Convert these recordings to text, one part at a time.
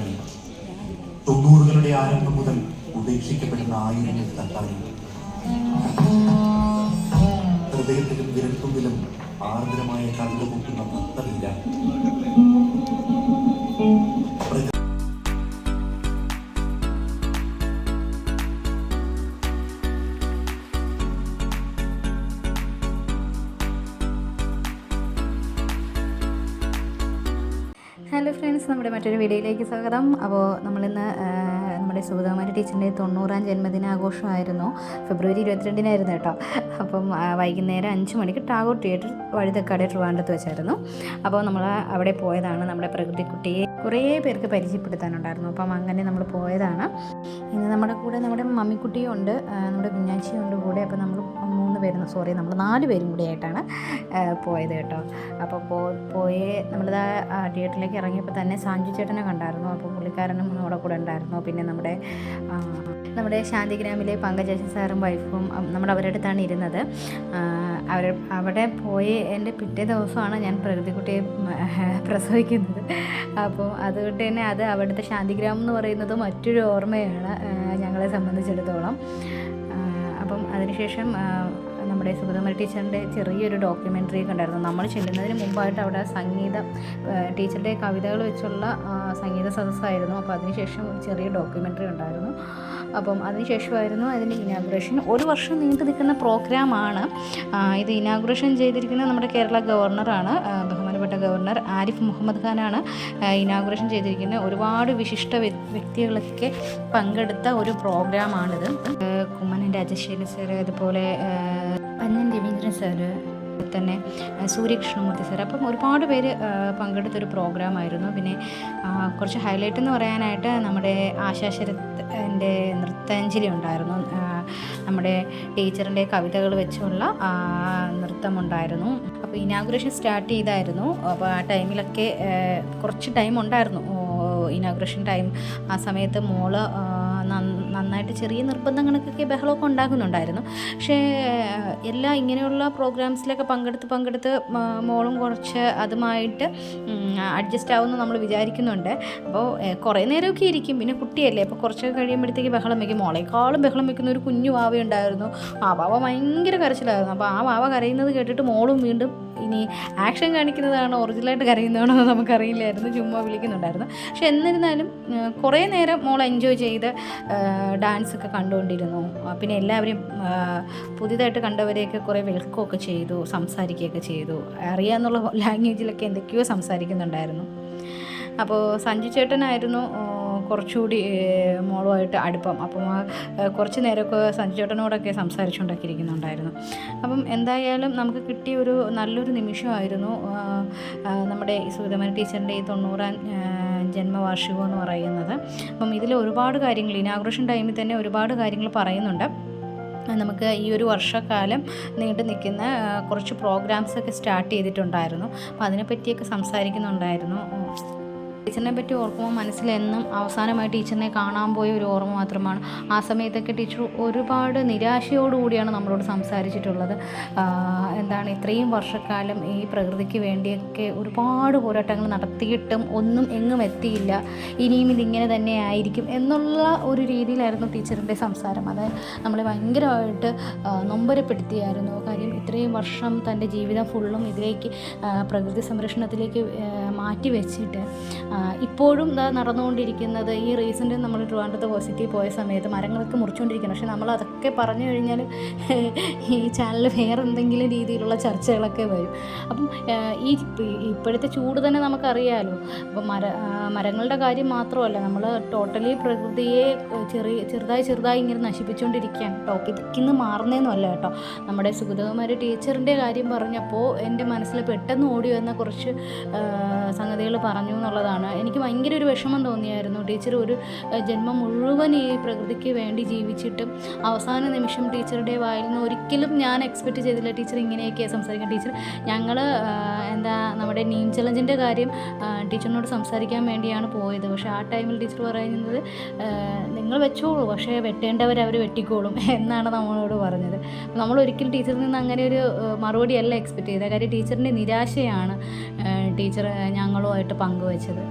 തക്കാളി തൊണ്ണൂറുകളുടെ ആരംഭം മുതൽ ഉപേക്ഷിക്കപ്പെടുന്ന ആയിരങ്ങൾ തക്കാളി ഹൃദയത്തിലും വിരൽത്തുമ്പിലും ആർദ്രമായ കവിത പൊട്ടുന്ന ഭക്തമില്ല. ഫ്രണ്ട്സ് നമ്മുടെ മറ്റൊരു വീഡിയോയിലേക്ക് സ്വാഗതം. അപ്പോൾ നമ്മളിന്ന് നമ്മുടെ സുഗതകുമാരി ടീച്ചറിന്റെ തൊണ്ണൂറാം ജന്മദിനാഘോഷമായിരുന്നു. ഫെബ്രുവരി ഇരുപത്തിരണ്ടിനായിരുന്നു കേട്ടോ. അപ്പം വൈകുന്നേരം അഞ്ച് മണിക്ക് ടാഗോർ തിയേറ്റർ വഴുതക്കാട് ട്രിവാൻഡത്ത് വെച്ചായിരുന്നു. അപ്പോൾ നമ്മൾ അവിടെ പോയതാണ് നമ്മുടെ പ്രകൃതിക്കുട്ടിയെ കുറേ പേർക്ക് പരിചയപ്പെടുത്താനുണ്ടായിരുന്നു. അപ്പം അങ്ങനെ നമ്മൾ പോയതാണ്. ഇന്ന് നമ്മുടെ കൂടെ നമ്മുടെ മമ്മിക്കുട്ടിയും ഉണ്ട് നമ്മുടെ കുഞ്ഞാച്ചിയും ഉണ്ട് കൂടെ. അപ്പോൾ നമ്മൾ മൂന്ന് പേരും സോറി നമ്മൾ നാല് പേരും കൂടി ആയിട്ടാണ് പോയത് കേട്ടോ. അപ്പോൾ പോ പോയി നമ്മളിതാ തിയേറ്ററിലേക്ക് ഇറങ്ങിയപ്പോൾ തന്നെ സാഞ്ചു ചേട്ടനെ കണ്ടായിരുന്നു. അപ്പോൾ പുള്ളിക്കാരനും നമ്മുടെ കൂടെ ഉണ്ടായിരുന്നു. പിന്നെ നമ്മുടെ നമ്മുടെ ശാന്തിഗ്രാമിലെ പങ്കജേഷൻ സാറും വൈഫും നമ്മൾ അവരുടെ അടുത്താണ് ഇരുന്നത്. അവർ അവിടെ പോയി എന്റെ പിറ്റേ ദിവസമാണ് ഞാൻ പ്രകൃതിക്കുട്ടിയെ പ്രസവിക്കുന്നത്. അപ്പോൾ അതുകൊണ്ട് തന്നെ അത് അവിടുത്തെ ശാന്തിഗ്രാമം എന്ന് പറയുന്നത് മറ്റൊരു ഓർമ്മയാണ് ഞങ്ങളെ സംബന്ധിച്ചിടത്തോളം. അപ്പം അതിനുശേഷം നമ്മുടെ സുഗതമര ടീച്ചറിന്റെ ചെറിയൊരു ഡോക്യുമെന്ററി ഒക്കെ ഉണ്ടായിരുന്നു. നമ്മൾ ചെല്ലുന്നതിന് മുമ്പായിട്ട് അവിടെ സംഗീത ടീച്ചറുടെ കവിതകൾ വെച്ചുള്ള സംഗീത സദസ്സായിരുന്നു. അപ്പോൾ അതിനുശേഷം ഒരു ചെറിയ ഡോക്യുമെന്ററി ഉണ്ടായിരുന്നു. അപ്പം അതിനുശേഷമായിരുന്നു അതിന്റെ ഇനാഗുറേഷൻ ഒരു വർഷം നീണ്ടു നിൽക്കുന്ന പ്രോഗ്രാമാണ് ഇത് ഇനാഗുറേഷൻ ചെയ്തിരിക്കുന്നത് നമ്മുടെ കേരള ഗവർണറാണ് ബഹുമാനപ്പെട്ട ഗവർണർ ആരിഫ് മുഹമ്മദ് ഖാനാണ് ഇനാഗുറേഷൻ ചെയ്തിരിക്കുന്നത് ഒരുപാട് വിശിഷ്ട വ്യക്തികളൊക്കെ പങ്കെടുത്ത ഒരു പ്രോഗ്രാമാണിത് കുമ്മനം സർ സാറ് അതുപോലെ പന്നൻ രവീന്ദ്രൻ സാറ് തന്നെ സൂര്യകൃഷ്ണമൂർത്തി സാർ അപ്പം ഒരുപാട് പേര് പങ്കെടുത്തൊരു പ്രോഗ്രാമായിരുന്നു പിന്നെ കുറച്ച് ഹൈലൈറ്റ് എന്ന് പറയാനായിട്ട് നമ്മുടെ ആശാശരത്തിന്റെ നൃത്താഞ്ജലി ഉണ്ടായിരുന്നു. നമ്മുടെ ടീച്ചറിന്റെ കവിതകൾ വെച്ചുള്ള നൃത്തം ഉണ്ടായിരുന്നു അപ്പോൾ ഇനാഗുറേഷൻ സ്റ്റാർട്ട് ചെയ്തായിരുന്നു. അപ്പോൾ ആ ടൈമിലൊക്കെ കുറച്ച് ടൈം ഉണ്ടായിരുന്നു. ഇനാഗുറേഷൻ ടൈം ആ സമയത്ത് മോൾ നന്നായിട്ട് ചെറിയ നിർബന്ധങ്ങൾക്കൊക്കെ ബഹളമൊക്കെ ഉണ്ടാകുന്നുണ്ടായിരുന്നു. പക്ഷേ എല്ലാ ഇങ്ങനെയുള്ള പ്രോഗ്രാംസിലൊക്കെ പങ്കെടുത്ത് പങ്കെടുത്ത് മോളും കുറച്ച് അതുമായിട്ട് അഡ്ജസ്റ്റ് ആവുമെന്ന് നമ്മൾ വിചാരിക്കുന്നുണ്ട്. അപ്പോൾ കുറേ നേരമൊക്കെ ഇരിക്കും. പിന്നെ കുട്ടിയല്ലേ അപ്പോൾ കുറച്ചൊക്കെ കഴിയുമ്പോഴത്തേക്ക് ബഹളം വയ്ക്കും മോളേക്കാളും ബഹളം വയ്ക്കുന്ന ഒരു കുഞ്ഞു വാവ ഉണ്ടായിരുന്നു ആ വാവ ഭയങ്കര കരച്ചിലായിരുന്നു. അപ്പോൾ ആ വാവ കരയുന്നത് കേട്ടിട്ട് മോളും വീണ്ടും ഇനി ആക്ഷൻ കാണിക്കുന്നതാണോ ഒറിജിനലായിട്ട് കരയുന്നതാണോ എന്ന് നമുക്കറിയില്ലായിരുന്നു. ചുമ്മാ വിളിക്കുന്നുണ്ടായിരുന്നു. പക്ഷെ എന്നിരുന്നാലും കുറേ നേരം മോൾ എൻജോയ് ചെയ്ത് ഡാൻസ് ഒക്കെ കണ്ടുകൊണ്ടിരുന്നു. പിന്നെ എല്ലാവരെയും പുതിയതായിട്ട് കണ്ടവരെയൊക്കെ കുറേ വെൽക്കമൊക്കെ ചെയ്തു സംസാരിക്കുകയൊക്കെ ചെയ്തു. അറിയാമെന്നുള്ള ലാംഗ്വേജിലൊക്കെ എന്തൊക്കെയോ സംസാരിക്കുന്നുണ്ടായിരുന്നു. അപ്പോൾ സഞ്ജു ചേട്ടനായിരുന്നു കുറച്ചുകൂടി മോളുമായിട്ട് അടുപ്പം. അപ്പം കുറച്ച് നേരമൊക്കെ സഞ്ജു ചേട്ടനോടൊക്കെ സംസാരിച്ചുകൊണ്ടൊക്കെ ഇരിക്കുന്നുണ്ടായിരുന്നു അപ്പം എന്തായാലും നമുക്ക് കിട്ടിയ ഒരു നല്ലൊരു നിമിഷമായിരുന്നു. നമ്മുടെ സുഗതമന ടീച്ചറിന്റെ ഈ തൊണ്ണൂറാം ജന്മവാർഷികം എന്ന് പറയുന്നത്. അപ്പം ഇതിൽ ഒരുപാട് കാര്യങ്ങൾ ഇനാഗ്രേഷൻ ടൈമിൽ തന്നെ ഒരുപാട് കാര്യങ്ങൾ പറയുന്നുണ്ട്. നമുക്ക് ഈ ഒരു വർഷക്കാലം നീണ്ടു നിൽക്കുന്ന കുറച്ച് പ്രോഗ്രാംസൊക്കെ സ്റ്റാർട്ട് ചെയ്തിട്ടുണ്ടായിരുന്നു. അപ്പോൾ അതിനെപ്പറ്റിയൊക്കെ സംസാരിക്കുന്നുണ്ടായിരുന്നു. ടീച്ചറിനെ പറ്റി ഓർക്കുമ്പോൾ മനസ്സിൽ എന്നും അവസാനമായി ടീച്ചറിനെ കാണാൻ പോയ ഒരു ഓർമ്മ മാത്രമാണ്. ആ സമയത്തൊക്കെ ടീച്ചർ ഒരുപാട് നിരാശയോടുകൂടിയാണ് നമ്മളോട് സംസാരിച്ചിട്ടുള്ളത്. എന്താണ് ഇത്രയും വർഷക്കാലം ഈ പ്രകൃതിക്ക് വേണ്ടിയൊക്കെ ഒരുപാട് പോരാട്ടങ്ങൾ നടത്തിയിട്ടും ഒന്നും എങ്ങും എത്തിയില്ല. ഇനിയും ഇതിങ്ങനെ തന്നെ ആയിരിക്കും എന്നുള്ള ഒരു രീതിയിലായിരുന്നു ടീച്ചറിന്റെ സംസാരം. അതായത് നമ്മളെ ഭയങ്കരമായിട്ട് നൊമ്പരപ്പെടുത്തിയായിരുന്നു. കാര്യം ഇത്രയും വർഷം തന്റെ ജീവിതം ഫുള്ളും ഇതിലേക്ക് പ്രകൃതി സംരക്ഷണത്തിലേക്ക് മാറ്റി വെച്ചിട്ട് ഇപ്പോഴും നടന്നുകൊണ്ടിരിക്കുന്നത് ഈ റീസെന്റ് നമ്മൾ ട്രിവാൻഡ്രത്ത് പോസിറ്റീവ് പോയ സമയത്ത് മരങ്ങളൊക്കെ മുറിച്ചുകൊണ്ടിരിക്കണം പക്ഷേ നമ്മൾ അതൊക്കെ പറഞ്ഞു കഴിഞ്ഞാൽ ഈ ചാനലിൽ വേറെ എന്തെങ്കിലും രീതിയിലുള്ള ചർച്ചകളൊക്കെ വരും. അപ്പം ഈ ഇപ്പോഴത്തെ ചൂട് തന്നെ നമുക്കറിയാമല്ലോ അപ്പം മര മരങ്ങളുടെ കാര്യം മാത്രമല്ല നമ്മൾ ടോട്ടലി പ്രകൃതിയെ ചെറിയ ചെറുതായി ചെറുതായി ഇങ്ങനെ നശിപ്പിച്ചുകൊണ്ടിരിക്കുകയാണ് ടോപ്പിക്കിൽ നിന്ന് മാറുന്നതെന്നല്ല കേട്ടോ. നമ്മുടെ സുഗതകുമാരി ടീച്ചറിന്റെ കാര്യം പറഞ്ഞപ്പോൾ എന്റെ മനസ്സിൽ പെട്ടെന്ന് ഓടി വന്ന കുറച്ച് സംഗതികൾ പറഞ്ഞു എന്നുള്ളതാണ്. എനിക്ക് ഭയങ്കര ഒരു വിഷമം തോന്നിയായിരുന്നു. ടീച്ചർ ഒരു ജന്മം മുഴുവൻ ഈ പ്രകൃതിക്ക് വേണ്ടി ജീവിച്ചിട്ടും അവസാന നിമിഷം ടീച്ചറുടെ വായിൽ നിന്ന് ഒരിക്കലും ഞാൻ എക്സ്പെക്റ്റ് ചെയ്തില്ല ടീച്ചർ ഇങ്ങനെയൊക്കെ സംസാരിക്കാൻ. ടീച്ചർ ഞങ്ങൾ എന്താ നമ്മുടെ നീം ചലഞ്ചിന്റെ കാര്യം ടീച്ചറിനോട് സംസാരിക്കാൻ വേണ്ടിയാണ് പോയത്. പക്ഷേ ആ ടൈമിൽ ടീച്ചർ പറയുന്നത് നിങ്ങൾ വെച്ചോളൂ പക്ഷേ വെട്ടേണ്ടവർ അവർ വെട്ടിക്കോളും എന്നാണ് നമ്മളോട് പറഞ്ഞത്. നമ്മൾ ഒരിക്കലും ടീച്ചറിൽ നിന്ന് അങ്ങനെ ഒരു മറുപടിയല്ല എക്സ്പെക്റ്റ് ചെയ്തത്. കാര്യം ടീച്ചറിന്റെ നിരാശയാണ് ടീച്ചർ ഞങ്ങളുമായിട്ട് പങ്കുവച്ചത്.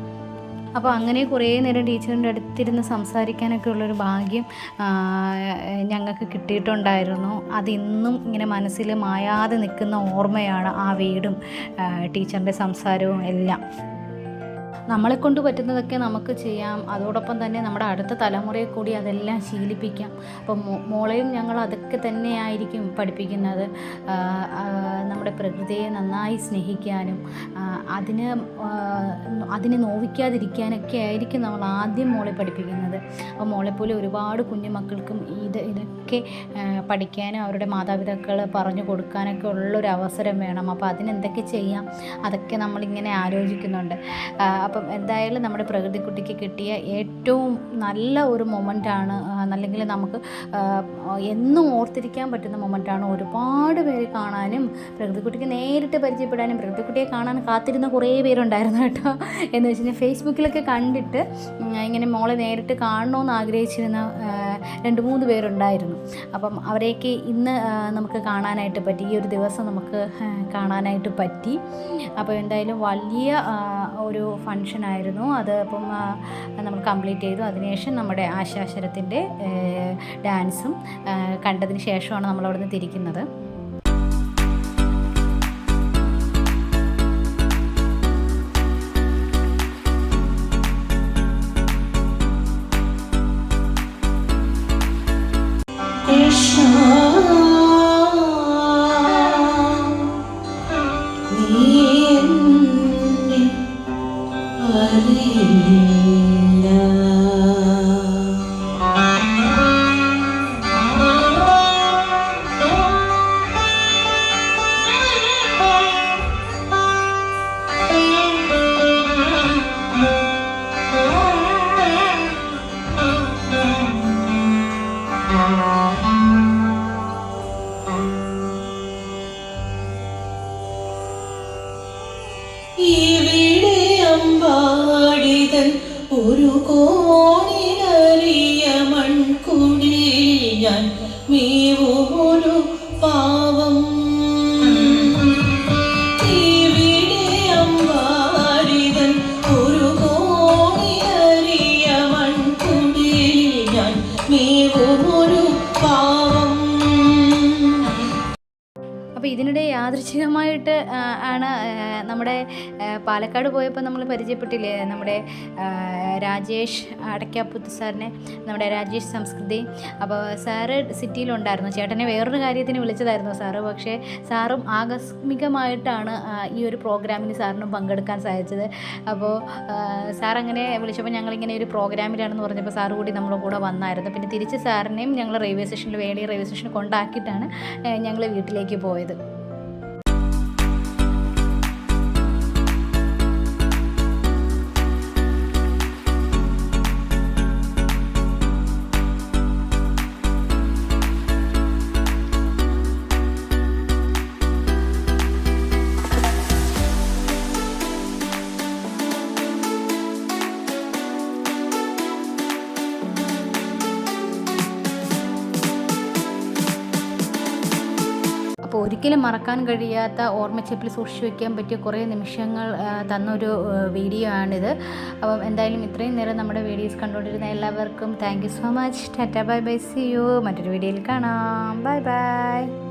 അപ്പോൾ അങ്ങനെ കുറേ നേരം ടീച്ചറിന്റെ അടുത്തിരുന്ന് സംസാരിക്കാനൊക്കെ ഉള്ളൊരു ഭാഗ്യം ഞങ്ങൾക്ക് കിട്ടിയിട്ടുണ്ടായിരുന്നു. അതിന്നും ഇങ്ങനെ മനസ്സിൽ മായാതെ നിൽക്കുന്ന ഓർമ്മയാണ് ആ വീടും ടീച്ചറിന്റെ സംസാരവും എല്ലാം. നമ്മളെ കൊണ്ട് പറ്റുന്നതൊക്കെ നമുക്ക് ചെയ്യാം. അതോടൊപ്പം തന്നെ നമ്മുടെ അടുത്ത തലമുറയെ കൂടി അതെല്ലാം ശീലിപ്പിക്കാം. അപ്പം മോളെയും ഞങ്ങൾ അതൊക്കെ തന്നെയായിരിക്കും പഠിപ്പിക്കുന്നത്. നമ്മുടെ പ്രകൃതിയെ നന്നായി സ്നേഹിക്കാനും അതിന് അതിനെ നോവിക്കാതിരിക്കാനൊക്കെ ആയിരിക്കും നമ്മൾ ആദ്യം മോളെ പഠിപ്പിക്കുന്നത്. അപ്പോൾ മോളെപ്പോലെ ഒരുപാട് കുഞ്ഞുമക്കൾക്കും ഇത് ഇതൊക്കെ പഠിക്കാനും അവരുടെ മാതാപിതാക്കൾ പറഞ്ഞു കൊടുക്കാനൊക്കെ ഉള്ളൊരു അവസരം വേണം. അപ്പോൾ അതിനെന്തൊക്കെ ചെയ്യാം? അതൊക്കെ നമ്മളിങ്ങനെ ആലോചിക്കുന്നുണ്ട്. അപ്പം എന്തായാലും നമ്മുടെ പ്രകൃതിക്കുട്ടിക്ക് കിട്ടിയ ഏറ്റവും നല്ല ഒരു മൊമെന്റാണ് അല്ലെങ്കിൽ നമുക്ക് എന്നും ഓർത്തിരിക്കാൻ പറ്റുന്ന മൊമെന്റാണ് ഒരുപാട് പേര് കാണാനും പ്രകൃതിക്കുട്ടിക്ക് നേരിട്ട് പരിചയപ്പെടാനും പ്രകൃതിക്കുട്ടിയെ കാണാൻ കാത്തിരുന്ന കുറേ പേരുണ്ടായിരുന്നു കേട്ടോ. എന്ന് വെച്ച് കഴിഞ്ഞാൽ ഫേസ്ബുക്കിലൊക്കെ കണ്ടിട്ട് ഇങ്ങനെ മോളെ നേരിട്ട് കാണണമെന്ന് ആഗ്രഹിച്ചിരുന്ന രണ്ട് മൂന്ന് പേരുണ്ടായിരുന്നു. അപ്പം അവരെയൊക്കെ ഇന്ന് നമുക്ക് കാണാനായിട്ട് പറ്റി ഈ ഒരു ദിവസം നമുക്ക് കാണാനായിട്ട് പറ്റി. അപ്പോൾ എന്തായാലും വലിയ ഒരു ഫങ്ഷനായിരുന്നു അത് അപ്പം നമ്മൾ കംപ്ലീറ്റ് ചെയ്തു. അതിനുശേഷം നമ്മുടെ ആശാശരത്തിന്റെ ഡാൻസും ആ, കണ്ടതിന് ശേഷമാണ് നമ്മൾ അവിടുന്ന് തിരിക്കുന്നത്. ഇവിടെ യാദൃച്ഛികമായിട്ട് ആണ് നമ്മുടെ പാലക്കാട് പോയപ്പോൾ നമ്മൾ പരിചയപ്പെട്ടില്ലേ? നമ്മുടെ രാജേഷ് അടയ്ക്കാപ്പുത്ത് സാറിനെ നമ്മുടെ രാജേഷ് സംസ്കൃതി. അപ്പോൾ സാറ് സിറ്റിയിലുണ്ടായിരുന്നു. ചേട്ടനെ വേറൊരു കാര്യത്തിന് വിളിച്ചതായിരുന്നു സാറ്. പക്ഷേ സാറും ആകസ്മികമായിട്ടാണ് ഈ ഒരു പ്രോഗ്രാമിന് സാറിനും പങ്കെടുക്കാൻ സാധിച്ചത്. അപ്പോൾ സാർ അങ്ങനെ വിളിച്ചപ്പോൾ ഞങ്ങളിങ്ങനെ ഒരു പ്രോഗ്രാമിലാണെന്ന് പറഞ്ഞപ്പോൾ സാറ് കൂടി നമ്മുടെ കൂടെ വന്നായിരുന്നു. പിന്നെ തിരിച്ച് സാറിനെയും ഞങ്ങൾ റെയിൽവേ സ്റ്റേഷനിൽ വേളി റെയിൽവേ സ്റ്റേഷനിൽ കൊണ്ടാക്കിയിട്ടാണ് ഞങ്ങൾ വീട്ടിലേക്ക് പോയത്. അപ്പോൾ ഒരിക്കലും മറക്കാൻ കഴിയാത്ത ഓർമ്മച്ചെപ്പിൽ സൂക്ഷിച്ചു വയ്ക്കാൻ പറ്റിയ കുറേ നിമിഷങ്ങൾ തന്നൊരു വീഡിയോ ആണിത്. അപ്പം എന്തായാലും ഇത്രയും നേരം നമ്മുടെ വീഡിയോസ് കണ്ടുകൊണ്ടിരുന്ന എല്ലാവർക്കും thank so much. Tata bye bye see you. മറ്റൊരു വീഡിയോയിൽ കാണാം. Bye bye.